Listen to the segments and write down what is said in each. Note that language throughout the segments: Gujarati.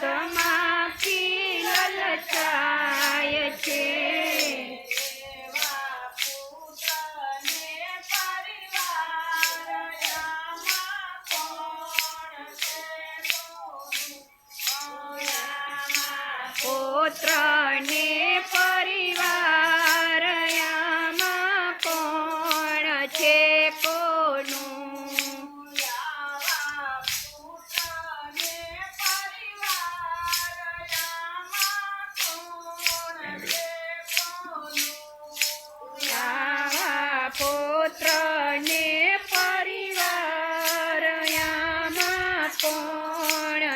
મધમાખી લલચાય છે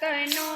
que no.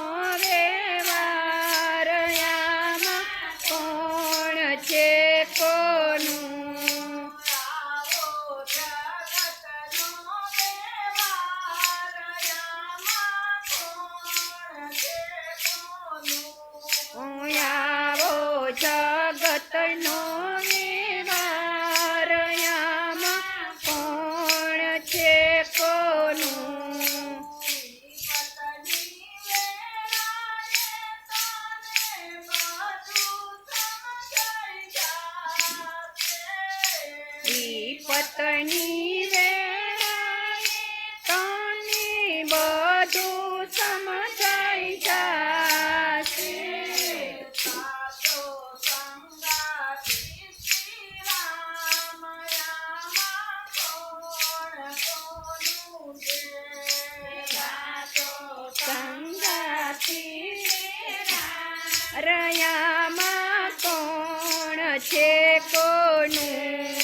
છે કોનું?